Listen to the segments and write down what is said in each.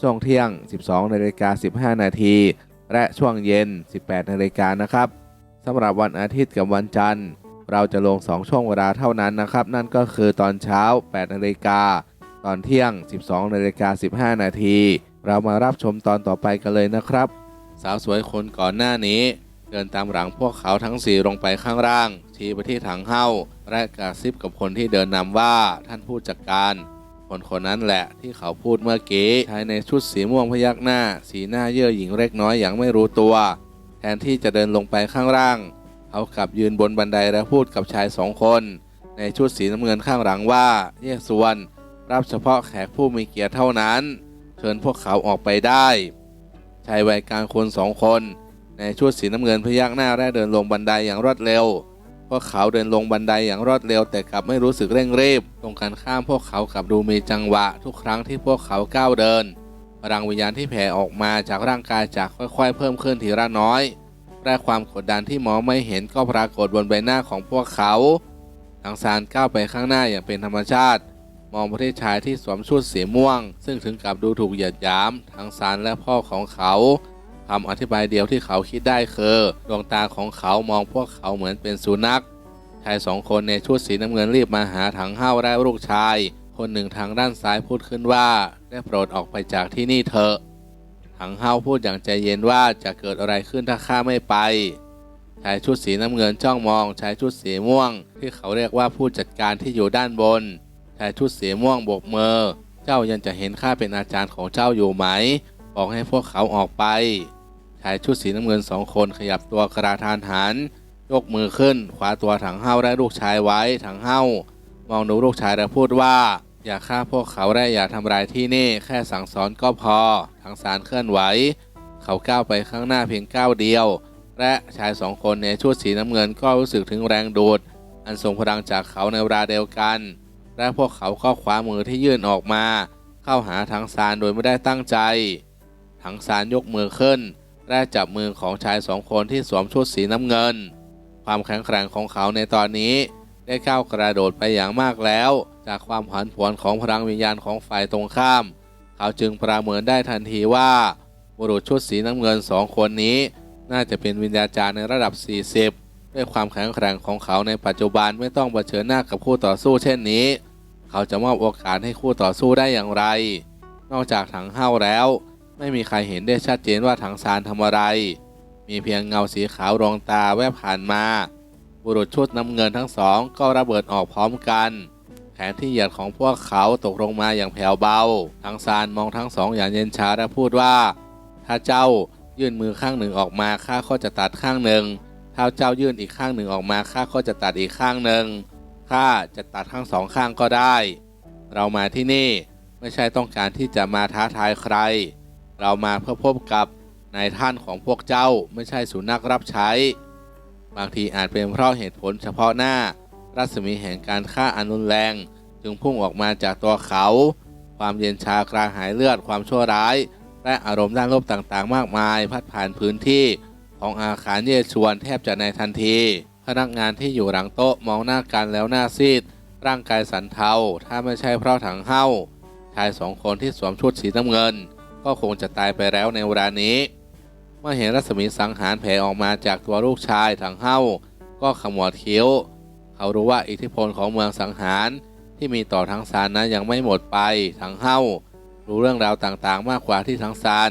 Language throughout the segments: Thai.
ช่วงเที่ยง 12นาฬิกา15 นาที และช่วงเย็น 18นาฬิกานะครับสำหรับวันอาทิตย์กับวันจันทร์ เราจะลง 2 ช่วงเวลาเท่านั้นนะครับ นั่นก็คือตอนเช้า 8นาฬิกาตอนเที่ยง 12นาฬิกา15 นาที เรามารับชมตอนต่อไปกันเลยนะครับ สาวสวยคนก่อนหน้านี้ เดินตามหลังพวกเขาทั้งสี่ลงไปข้างล่าง ชี้ไปที่ถังเห้า และกระซิบกับคนที่เดินนำว่าท่านผู้จัดการ คนคนนั้นแหละที่เขาพูดเมื่อกี้ชายในชุดสีม่วงพยักหน้า สีหน้าเย่อหยิ่งเล็กน้อยอย่างไม่รู้ตัว แทนที่จะเดินลงไปข้างล่าง เขากลับยืนบนบันไดและพูดกับชายสองคน ในชุดสีน้ำเงินข้างหลังว่าแยกส่วนรับเฉพาะแขกผู้มีเกียรติเท่านั้น เชิญพวกเขาออกไปได้ชายวัยกลางคนสองคน ในชุดสีน้ำเงินพยักหน้าและเดินลงบันไดอย่างรวดเร็ว พวกเขาเดินลงบันไดอย่างรวดเร็วแต่กลับไม่รู้สึกเร่งรีบ ตรงกันข้ามพวกเขากลับดูมีจังหวะ ทุกครั้งที่พวกเขาก้าวเดินพลังวิญญาณที่แผ่ออกมาจากร่างกายจากค่อยๆ เพิ่มขึ้นทีละน้อยและความกดดันที่มองไม่เห็นก็ปรากฏบนใบหน้าของพวกเขาทางซานก้าวไปข้างหน้าอย่างเป็นธรรมชาติ มองไปที่ชายที่สวมชุดสีม่วง ซึ่งถึงกับดูถูกเหยียดหยามทั้งซานและพ่อของเขา คำอธิบายเดียวที่เขาคิดได้คือดวงตาของเขามองพวกเขาเหมือนเป็นสุนัขชายสองคนในชุดสีน้ำเงินรีบมาหาถังห้าวและลูกชาย คนหนึ่งทางด้านซ้ายพูดขึ้นว่า ได้โปรดออกไปจากที่นี่เถอะถังห้าวพูดอย่างใจเย็นว่าจะเกิดอะไรขึ้นถ้าข้าไม่ไปชายชุดสีน้ำเงินจ้องมองชายชุดสีม่วง ที่เขาเรียกว่าผู้จัดการที่อยู่ด้านบนชายชุดสีม่วงโบกมือเจ้ายังจะเห็นข้าเป็นอาจารย์ของเจ้าอยู่ไหม บอกให้พวกเขาออกไป ชายชุดสีน้ำเงินสองคนขยับตัวกระทานหัน ยกมือขึ้นขวาตัวถังเฮาและลูกชายไว้ถังเฮามองดูลูกชายและพูดว่า อย่าฆ่าพวกเขาและอย่าทำร้ายที่นี่ แค่สั่งสอนก็พอถังสารเคลื่อนไหว เขาก้าวไปข้างหน้าเพียงก้าวเดียว และชายสองคนในชุดสีน้ำเงินก็รู้สึกถึงแรงดูด อันทรงพลังจากเขาในเวลาเดียวกัน และพวกเขาก็คว้ามือที่ยื่นออกมา เข้าหาถังซานโดยไม่ได้ตั้งใจถังซานยกมือขึ้น และจับมือของชายสองคนที่สวมชุดสีน้ำเงิน ความแข็งแกร่งของเขาในตอนนี้ ได้ก้าวกระโดดไปอย่างมากแล้ว จากความผันผวนของพลังวิญญาณของฝ่ายตรงข้าม เขาจึงประเมินได้ทันทีว่า บุรุษชุดสีน้ำเงินสองคนนี้ น่าจะเป็นวิญญาจารย์ในระดับ 40 ด้วยความแข็งแกร่งของเขาในปัจจุบันไม่ต้องเผชิญหน้ากับคู่ต่อสู้เช่นนี้ เขาจะมอบโอกาสให้คู่ต่อสู้ได้อย่างไร นอกจากถังเห้าแล้ว ไม่มีใครเห็นได้ชัดเจนว่าถังซานทำอะไร มีเพียงเงาสีขาวรองตาแวบผ่านมา บุรุษชุดน้ำเงินทั้งสองก็ระเบิดออกพร้อมกัน แขนที่เหยียดของพวกเขาตกลงมาอย่างแผ่วเบาทางซานมองทั้งสองอย่างเย็นชาและพูดว่า ถ้าเจ้ายื่นมือข้างหนึ่งออกมาข้าก็จะตัดข้างหนึ่ง ถ้าเจ้ายื่นอีกข้างหนึ่งออกมาข้าก็จะตัดอีกข้างหนึ่ง ข้าจะตัดทั้งสองข้างก็ได้ เรามาที่นี่ไม่ใช่ต้องการที่จะมาท้าทายใคร เรามาเพื่อพบกับนายท่านของพวกเจ้าไม่ใช่สุนัขรับใช้ บางทีอาจเป็นเพราะเหตุผลเฉพาะหน้า รัศมีแห่งการฆ่าอันรุนแรง จึงพุ่งออกมาจากตัวเขา ความเย็นชากระหายเลือดความชั่วร้าย และอารมณ์ด้านลบต่างๆ มากมาย พัดผ่านพื้นที่ของอาคารเยชวนแทบจะในทันที พนักงานที่อยู่หลังโต๊ะมองหน้ากันแล้วหน้าซีด ร่างกายสันเทาถ้าไม่ใช่เพราะถังเห้าชายสองคนที่สวมชุดสีน้ำเงิน ก็คงจะตายไปแล้วในเวลานี้เมื่อเห็นรัศมีสังหารแผ่ออกมาจากตัวลูกชายถังเห้าก็ขมวดคิ้ว เขารู้ว่าอิทธิพลของเมืองสังหารที่มีต่อทั้งซานนั้นยังไม่หมดไปทั้งเฮ้ารู้เรื่องราวต่างๆ มากกว่าที่ทั้งซาน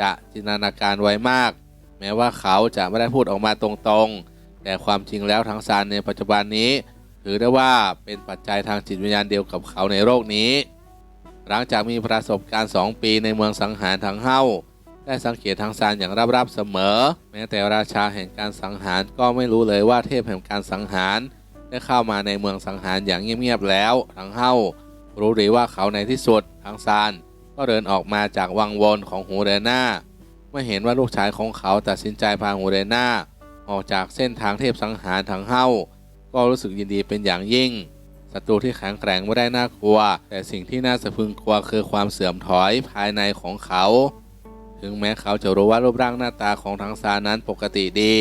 จะจินตนาการไว้มากแแม้ว่าเขาจะไม่ได้พูดออกมาตรงๆ แต่ความจริงแล้วทั้งซานในปัจจุบันนี้ ถือได้ว่าเป็นปัจจัยทางจิตวิญญาณเดียวกับเขาในโลกนี้ หลังจากมีประสบการณ์ 2 ปีในเมืองสังหารทางเฮาได้สังเกตทางซานอย่างรับๆเสมอ แม้แต่ราชาแห่งการสังหารก็ไม่รู้เลยว่าเทพแห่งการสังหารได้เข้ามาในเมืองสังหารอย่างเงียบๆแล้วทางเฮารู้ดีว่าเขาในที่สุดทางซานก็เดินออกมาจากวังวนของหูเรน่าเมื่อเห็นว่าลูกชายของเขาตัดสินใจพาหูเรน่าออกจากเส้นทางเทพสังหารทางเฮาก็รู้สึกยินดีเป็นอย่างยิ่ง ศัตรูที่แข็งแกร่งไม่ได้น่ากลัว แต่สิ่งที่น่าสะพึงกลัวคือความเสื่อมถอยภายในของเขา ถึงแม้เขาจะรู้ว่ารูปร่างหน้าตาของทางซานนั้นปกติดี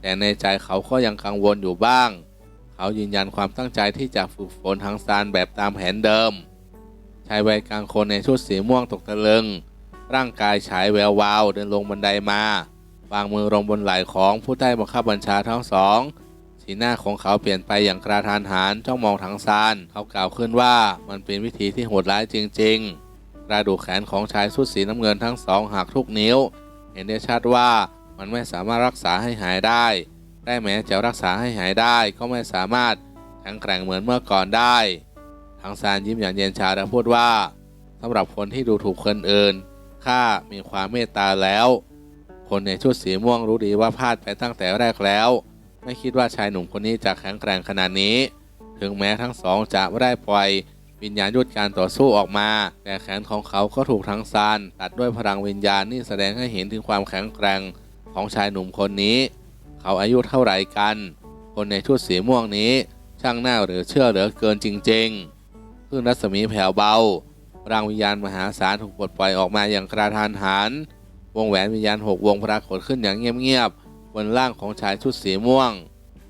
แต่ในใจเขาก็ยังกังวลอยู่บ้าง เขายืนยันความตั้งใจที่จะฝึกฝนทางซานแบบตามแผนเดิมชายวัยกลางคนในชุดสีม่วงตกตะลึง ร่างกายฉายแวววาวเดินลงบันไดมาวางมือลงบนไหล่ของผู้ใต้บังคับบัญชาทั้งสอง สีหน้าของเขาเปลี่ยนไปอย่างกระทานหันจ้องมองทางซานเขากล่าวขึ้นว่ามันเป็นวิธีที่โหดร้ายจริง ๆ กระดูกแขนของชายชุดสีน้ำเงินทั้งสองหักทุกนิ้ว เห็นได้ชัดว่ามันไม่สามารถรักษาให้หายได้ ได้แม้จะรักษาให้หายได้ก็ไม่สามารถแข็งแกร่งเหมือนเมื่อก่อนได้ทางซานยิ้มอย่างเย็นชาและพูดว่าสำหรับคนที่ดูถูกคนอื่นข้ามีความเมตตาแล้ว คนในชุดสีม่วงรู้ดีว่าพลาดไปตั้งแต่แรกแล้ว ไม่คิดว่าชายหนุ่มคนนี้จะแข็งแกร่งขนาดนี้ ถึงแม้ทั้งสองจะไม่ได้ปล่อยวิญญาณยุดการต่อสู้ออกมา แต่แขนของเขาก็ถูกทั้งซานตัดด้วยพลังวิญญาณนี่แสดงให้เห็นถึงความแข็งแกร่งของชายหนุ่มคนนี้ เขาอายุเท่าไหร่กัน คนในชุดสีม่วงนี้ ช่างน่าหรือเชื่อเหลือเกินจริงๆคลื่นรัศมีแผ่วเบาพลังวิญญาณมหาศาลถูกปลดปล่อยออกมาอย่างกระทานหันวงแหวนวิญญาณหกวงปรากฏขึ้นอย่างเงียบๆ บนร่างของชายชุดสีม่วง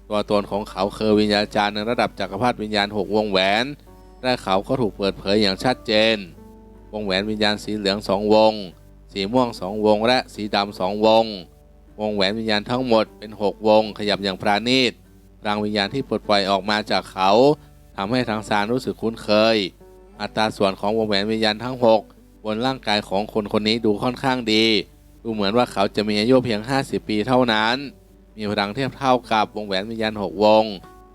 ตัวตนของเขาคือวิญญาจารย์ในระดับจักรพรรดิวิญญาณหกวงแหวนและเขาก็ถูกเปิดเผยอย่างชัดเจน วงแหวนวิญญาณสีเหลืองสองวง สีม่วงสองวง และสีดำสองวง วงแหวนวิญญาณทั้งหมดเป็นหกวง ขยับอย่างปราณีตพลังวิญญาณที่ปลดปล่อยออกมาจากเขาทำให้ทางซานรู้สึกคุ้นเคย อัตราส่วนของวงแหวนวิญญาณทั้งหกบนร่างกายของคนคนนี้ดูค่อนข้างดี ดูเหมือนว่าเขาจะมีอายุเพียง 50 ปีเท่านั้น มีพลังเทียบเท่ากับวงแหวนวิญญาณหกวง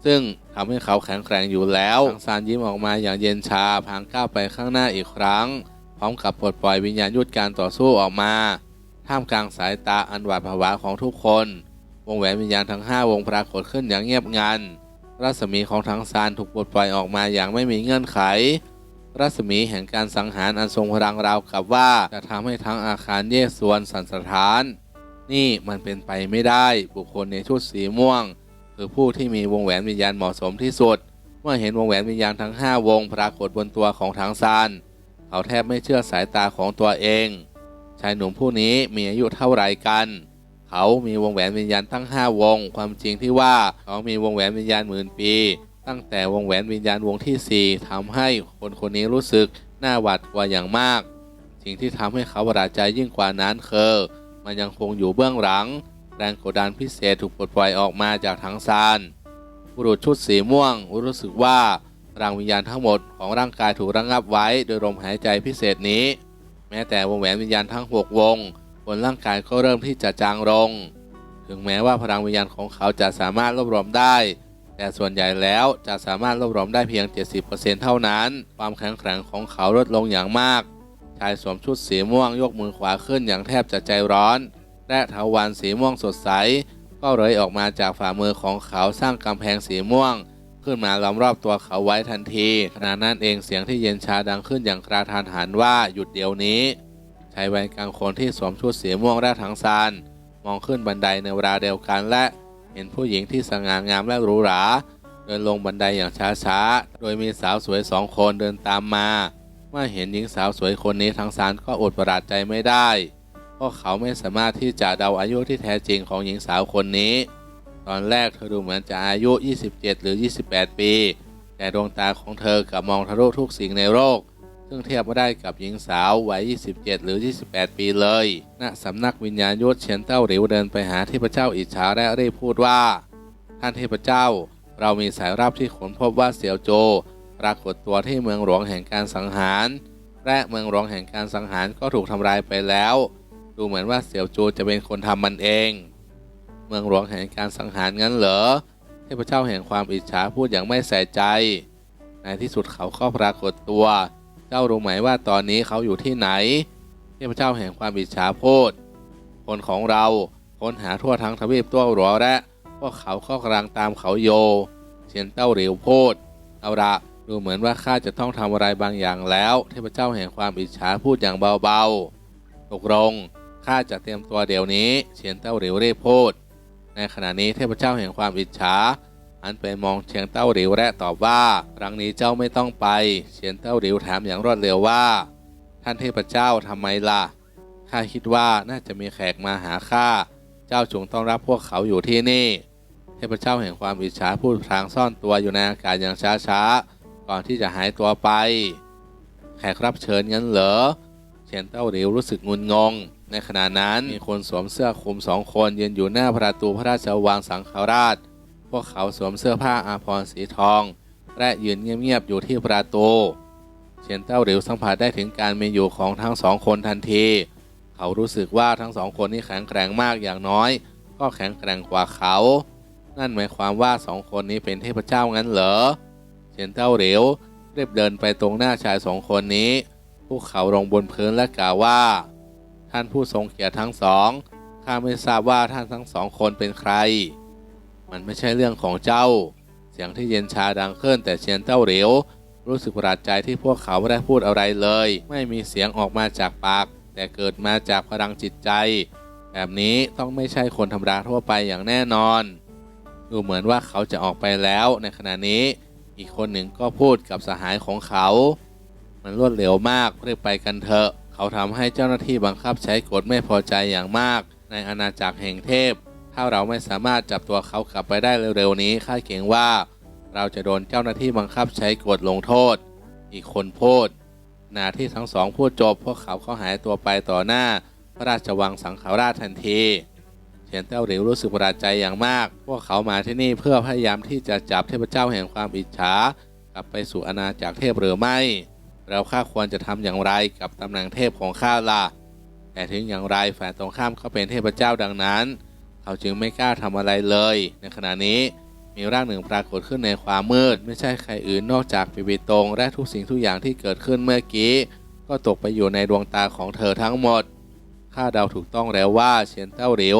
ซึ่งทำให้เขาแข็งแกร่งอยู่แล้วทางซานยิ้มออกมาอย่างเย็นชาพางก้าวไปข้างหน้าอีกครั้ง พร้อมกับปลดปล่อยวิญญาณยุดการต่อสู้ออกมา ท่ามกลางสายตาอันหวาดผวาของทุกคน วงแหวนวิญญาณทั้ง 5 วงปรากฏขึ้นอย่างเงียบงันรัศมีของทั้งซานถูกปลดปล่อยออกมาอย่างไม่มีเงื่อนไข รัศมีแห่งการสังหารอันทรงพลังราวกับว่า จะทำให้ทั้งอาคารเยกส่วนสันสะท้าน นี่มันเป็นไปไม่ได้บุคคลในชุดสีม่วง คือผู้ที่มีวงแหวนวิญญาณเหมาะสมที่สุด เมื่อเห็นวงแหวนวิญญาณทั้ง 5 วงปรากฏบนตัวของทางซานเขาแทบไม่เชื่อสายตาของตัวเอง ชายหนุ่มผู้นี้มีอายุเท่าไรกันเขามีวงแหวนวิญญาณทั้ง 5 วง ความจริงที่ว่าเขามีวงแหวนวิญญาณหมื่นปี ตั้งแต่วงแหวนวิญญาณวงที่ 4ทำให้คนคนนี้รู้สึกน่าหวาดกลัวอย่างมาก สิ่งที่ทำให้เขาประหลาดใจยิ่งกว่านั้นคือมันยังคงอยู่เบื้องหลัง แรงกดดันพิเศษถูกปลดปล่อยออกมาจากทั้งซานบุรุษชุดสีม่วงรู้สึกว่าพลังวิญญาณทั้งหมดของร่างกายถูกระงงับไว้โดยลมหายใจพิเศษนี้ แม้แต่วงแหวนวิญญาณทั้ง 6 วง บนร่างกายก็เริ่มที่จะจางลง ถึงแม้ว่าพลังวิญญาณของเขาจะสามารถรวบรวมได้ แต่ส่วนใหญ่แล้วจะสามารถรวบรวมได้เพียง 70%เท่านั้น ความแข็งแกร่งของเขาลดลงอย่างมาก ชายสวมชุดสีม่วงยกมือขวาขึ้นอย่างแทบจะใจร้อนและเถาวันสีม่วงสดใส ก็เลยออกมาจากฝ่ามือของเขาสร้างกำแพงสีม่วง ขึ้นมาล้อมรอบตัวเขาไว้ทันทีขณะนั้นเองเสียงที่เย็นชาดังขึ้นอย่างกระทานหันว่าหยุดเดี๋ยวนี้ชายวัยกลางคนที่สวมชุดสีม่วงและถังซานมองขึ้นบันไดในเวลาเดียวกันและ เห็นผู้หญิงที่สง่างามและหรูหรา เดินลงบันไดอย่างช้าๆ โดยมีสาวสวยสองคนเดินตามมา เมื่อเห็นหญิงสาวสวยคนนี้ทั้งซานก็อดประหลาดใจไม่ได้ เพราะเขาไม่สามารถที่จะเดาอายุที่แท้จริงของหญิงสาวคนนี้ ตอนแรกเธอดูเหมือนจะอายุ 27 หรือ 28 ปี แต่ดวงตาของเธอกลับมองทะลุทุกสิ่งในโลก ซึ่งเทียบไม่ได้กับหญิงสาววัย 27 หรือ 28 ปีเลยณสำนักวิญญาณยุทธเฉียนเต้าหลิวเดินไปหาเทพเจ้าอิจฉาและรีบพูดว่า ท่านเทพเจ้า เรามีสายรับที่ขนพบว่าเสี่ยวโจปรากฏตัวที่เมืองหลวงแห่งการสังหาร และเมืองหลวงแห่งการสังหารก็ถูกทำลายไปแล้ว ดูเหมือนว่าเสี่ยวโจจะเป็นคนทำมันเอง เมืองหลวงแห่งการสังหารงั้นเหรอเทพเจ้าแห่งความอิจฉาพูดอย่างไม่ใส่ใจ ในที่สุดเขาก็ปรากฏตัว เจ้ารู้ไหมว่าตอนนี้เขาอยู่ที่ไหน เทพเจ้าแห่งความอิจฉาพูดคนของเราค้นหาทั่วทั้งทวีปตัวหลัวและพวกเขาก็กำลังตามเขาโย เชียนเต้าเหลิวพูดเอาละดูเหมือนว่าข้าจะต้องทำอะไรบางอย่างแล้ว เทพเจ้าแห่งความอิจฉาพูดอย่างเบาๆตกลงข้าจะเตรียมตัวเดี๋ยวนี้ เชียนเต้าเหลิวเรีบพูดในขณะนี้เทพเจ้าแห่งความอิจฉา หันไปมองเชียงเต้าหลิวและตอบว่า ครั้งนี้เจ้าไม่ต้องไปเชียนเต้าหลิวถามอย่างรวดเร็วว่า ท่านเทพเจ้าทำไมล่ะ ข้าคิดว่าน่าจะมีแขกมาหาข้า เจ้าจงต้อนรับพวกเขาอยู่ที่นี่ เทพเจ้าแห่งความอิจฉาพูดพลางซ่อนตัวอยู่ในอากาศอย่างช้าๆ ก่อนที่จะหายตัวไป แขกรับเชิญงั้นเหรอเชียนเต้าหลิวรู้สึกงุนงง ในขณะนั้นมีคนสวมเสื้อคลุมสองคนยืนอยู่หน้าประตูพระราชวังสังฆราช พวกเขาสวมเสื้อผ้าอาภรณ์สีทอง และยืนเงียบๆอยู่ที่ประตูเชียนเต้าหลิวสัมผัสได้ถึงการมีอยู่ของทั้งสองคนทันที เขารู้สึกว่าทั้งสองคนนี้แข็งแกร่งมากอย่างน้อย ก็แข็งแกร่งกว่าเขา นั่นหมายความว่าสองคนนี้เป็นเทพเจ้างั้นเหรอเชียนเต้าเหลียวรีบเดินไปตรงหน้าชายสองคนนี้พวกเขาลงบนพื้นและกล่าวว่า ท่านผู้ทรงเกียรติทั้งสองข้าไม่ทราบว่าท่านทั้งสองคนเป็นใคร มันไม่ใช่เรื่องของเจ้า เสียงที่เย็นชาดังขึ้นแต่เชียนเต้าเหลียวรู้สึกประหลาดใจที่พวกเขาไม่ได้พูดอะไรเลย ไม่มีเสียงออกมาจากปาก แต่เกิดมาจากพลังจิตใจ แบบนี้ต้องไม่ใช่คนธรรมดาทั่วไปอย่างแน่นอน ดูเหมือนว่าเขาจะออกไปแล้วในขณะนี้ อีกคนหนึ่งก็พูดกับสหายของเขา มันรวดเร็วมากเรีบไปกันเถอะ เขาทำให้เจ้าหน้าที่บังคับใช้กฎไม่พอใจอย่างมาก ในอาณาจักรแห่งเทพ ถ้าเราไม่สามารถจับตัวเขากลับไปได้เร็วๆนี้ข้าเกรงว่า เราจะโดนเจ้าหน้าที่บังคับใช้กฎลงโทษ อีกคนพูดขณะที่ทั้งสองพูดจบ พวกเขาก็หายตัวไปต่อหน้า พระราชวังสังฆราชทันทีเทียนเต้าหลิวรู้สึกประหลาดใจอย่างมาก พวกเขามาที่นี่เพื่อพยายามที่จะจับเทพเจ้าแห่งความอิจฉากลับไปสู่อาณาจักรเทพหรือไม่ เราข้าควรจะทำอย่างไรกับตำแหน่งเทพของข้าล่ะแต่ถึงอย่างไรฝ่ายตรงข้ามเขาเป็นเทพเจ้าดังนั้น เขาจึงไม่กล้าทำอะไรเลย ในขณะนี้มีร่างหนึ่งปรากฏขึ้นในความมืด ไม่ใช่ใครอื่นนอกจากปิปิตง และทุกสิ่งทุกอย่างที่เกิดขึ้นเมื่อกี้ ก็ตกไปอยู่ในดวงตาของเธอทั้งหมดข้าเดาถูกต้องแล้วว่าเฉียนเต้าหลิว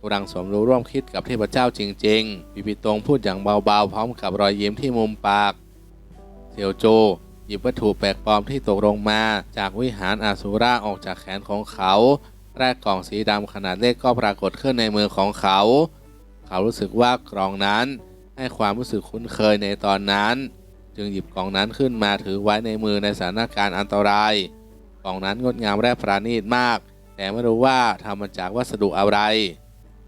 กำลังสมรู้ร่วมคิดกับเทพเจ้าจริง ๆ ปิปิตงพูดอย่างเบาๆ พร้อมกับรอยยิ้มที่มุมปากเซียวโจหยิบวัตถุแปลกปลอมที่ตกลงมา จากวิหารอาสูราออกจากแขนของเขา แรกกล่องสีดำขนาดเล็กก็ปรากฏขึ้นในมือของเขา เขารู้สึกว่ากล่องนั้นให้ความรู้สึกคุ้นเคยในตอนนั้น จึงหยิบกล่องนั้นขึ้นมาถือไว้ในมือในสถานการณ์อันตรายกล่องนั้นงดงามและประณีตมาก แต่ไม่รู้ว่าทำมาจากวัสดุอะไร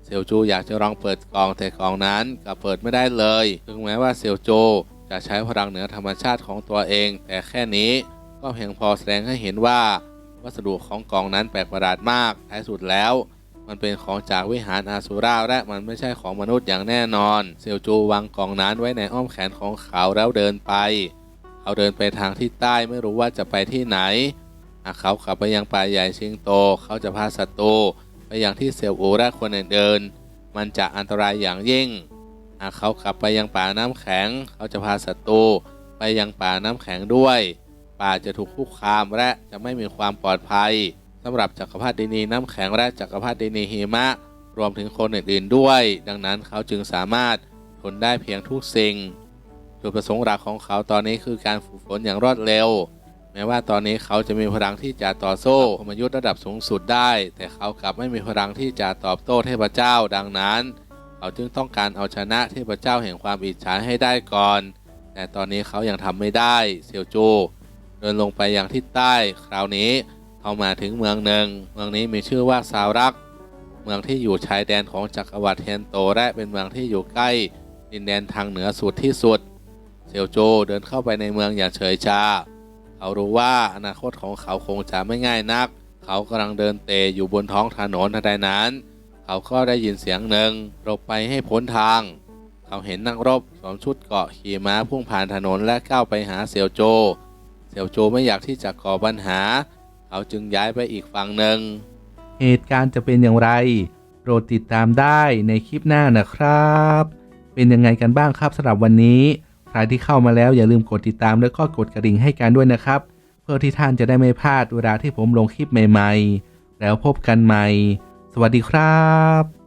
เซียวจูอยากจะลองเปิดกล่องแต่กล่องนั้นกลับเปิดไม่ได้เลยถึงแม้ว่าเซียวจูจะใช้พลังเหนือธรรมชาติของตัวเอง แต่แค่นี้ก็เพียงพอแสดงให้เห็นว่า วัสดุของกล่องนั้นแปลกประหลาดมากท้ายสุดแล้ว มันเป็นของจากวิหารอาสูราและมันไม่ใช่ของมนุษย์อย่างแน่นอน เซียวจูวางกล่องนั้นไว้ในอ้อมแขนของเขาแล้วเดินไป เขาเดินไปทางทิศใต้ไม่รู้ว่าจะไปที่ไหนหากเขาขับไปยังป่าใหญ่ชิงโต เขาจะพาศัตรูไปยังที่เซียวอูและคนอื่นๆมันจะอันตรายอย่างยิ่งหากเขาขับไปยังป่าน้ำแข็ง เขาจะพาศัตรูไปยังป่าน้ำแข็งด้วย ป่าจะถูกคุกคามและจะไม่มีความปลอดภัยสำหรับจักรพรรดินีน้ำแข็งและจักรพรรดินีหิมะ รวมถึงคนอื่นๆด้วย ดังนั้นเขาจึงสามารถทนได้เพียงทุกสิ่งจุดประสงค์หลักของเขาตอนนี้คือการฝึกฝนอย่างรวดเร็ว แม้ว่าตอนนี้เขาจะมีพลังที่จะต่อสู้พมยุทธ์ระดับสูงสุดได้ แต่เขากลับไม่มีพลังที่จะตอบโต้เทพเจ้า ดังนั้น เขาจึงต้องการเอาชนะเทพเจ้าแห่งความอิจฉาให้ได้ก่อน แต่ตอนนี้เขายังทำไม่ได้เซียวจู ดินลงไปอยังทิศใต้คราวนี้เข้ามาถึงเมืองหนึ่ง เมืองนี้มีชื่อว่าซาวรัก เมืองที่อยู่ชายแดนของจักรวรรดิเทนโตและเป็นเมืองที่อยู่ใกล้ดินแดนทางเหนือสุดที่สุดเซียวโจเดินเข้าไปในเมืองอย่างเฉยชา เขารู้ว่าอนาคตของเขาคงจะไม่ง่ายนัก เขากำลังเดินเตะอยู่บนท้องถนนทันใดนั้น เขาก็ได้ยินเสียงหนึ่งหลบไปให้พ้นทาง เขาเห็นนักรบสวมชุดเกราะขี่ม้าพุ่งผ่านถนนและก้าวไปหาเซียวโจ เซียวโจไม่อยากที่จะก่อปัญหา เขาจึงย้ายไปอีกฝั่งหนึ่ง เหตุการณ์จะเป็นอย่างไร โปรดติดตามได้ในคลิปหน้านะครับ เป็นยังไงกันบ้างครับสำหรับวันนี้ ใครที่เข้ามาแล้วอย่าลืมกดติดตามแล้วก็กดกระดิ่งให้กันด้วยนะครับ เพื่อที่ท่านจะได้ไม่พลาดเวลาที่ผมลงคลิปใหม่ ๆ แล้วพบกันใหม่ สวัสดีครับ